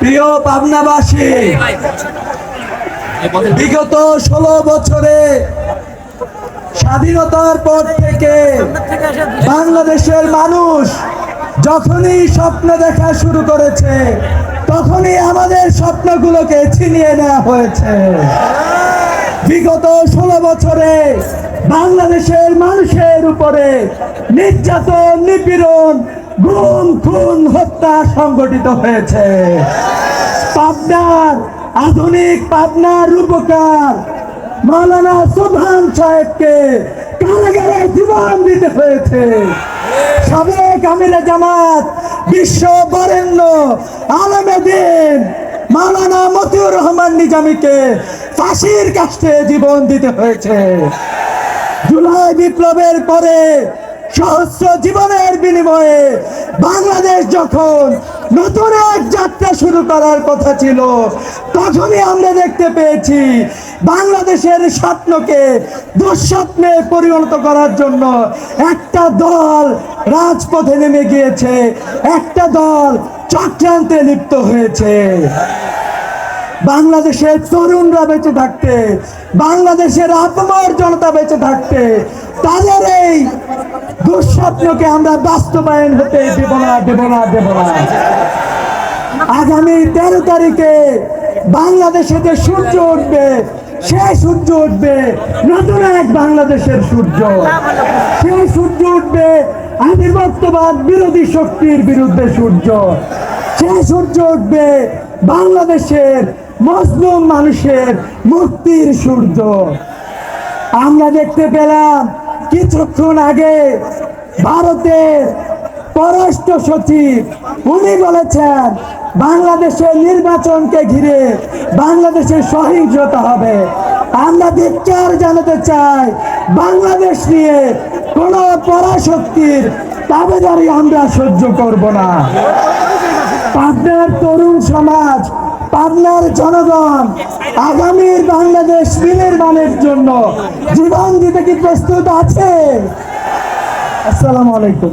প্রিয় পাবনাবাসী বিগত ষোলো বছরে স্বাধীনতার পর থেকে বাংলাদেশের মানুষ যখনই স্বপ্ন দেখা শুরু করেছে তখনই আমাদের স্বপ্নগুলোকে ছিনিয়ে নেওয়া হয়েছে। বিগত ষোলো বছরে বাংলাদেশের মানুষের উপরে নির্যাতন নিপীড়ন গুম, খুন, হত্যা সংগঠিত হয়েছে। পাবনার আধুনিক পাবনার রূপকার মাওলানা সুবহান সাহেবকে কারাগারে জীবন দিতে হয়েছে। সাবেক আমিরে জামাত, বিশ্ব বরেণ্য আলমেদিন মাওলানা মতিউর রহমান নিজামীকে ফাঁসির কাছে জীবন দিতে হয়েছে। জুলাই বিপ্লবের পরে সহস্র জীবনের বিনিময়ে বাংলাদেশ যখন নতুন এক যাত্রা শুরু করার কথা ছিল, তখনই আমরা দেখতে পেয়েছি বাংলাদেশের স্বপ্নকে দুঃস্বপ্নে পরিণত করার জন্য একটা দল রাজপথে নেমে গিয়েছে, একটা দল চক্রান্তে লিপ্ত হয়েছে। বাংলাদেশের তরুণরা বেঁচে থাকতে, বাংলাদেশের আপমর জনতা বেঁচে থাকতে, তাদের এই দুঃস্বপ্নকে আমরা বাস্তবায়ন হতে দেব না দেব না দেব না। আগামী তেরো তারিখে বাংলাদেশে যে সূর্য উঠবে, সে সূর্য উঠবে নতুন এক বাংলাদেশের সূর্য। সেই সূর্য উঠবে আধিপত্যবাদ বিরোধী শক্তির বিরুদ্ধে সূর্য। সে সূর্য উঠবে বাংলাদেশের মজলুম মানুষের মুক্তির সূর্য। আমরা দেখতে পেলাম কিছুক্ষণ আগে ভারতের পররাষ্ট্র সচিব, উনি বলেছেন, বাংলাদেশের নির্বাচনকে ঘিরে বাংলাদেশের সহিংসতা হবে। আমরা ধিক্কার জানাতে চাই, বাংলাদেশ নিয়ে কোন পরাশক্তির দাবেদারি আমরা সহ্য করব না। পাবনার তরুণ সমাজ পাবনার জনগণ আগামীর বাংলাদেশ বিনির্মাণের জন্য জীবন দিতে কি প্রস্তুত আছে? আসসালামু আলাইকুম।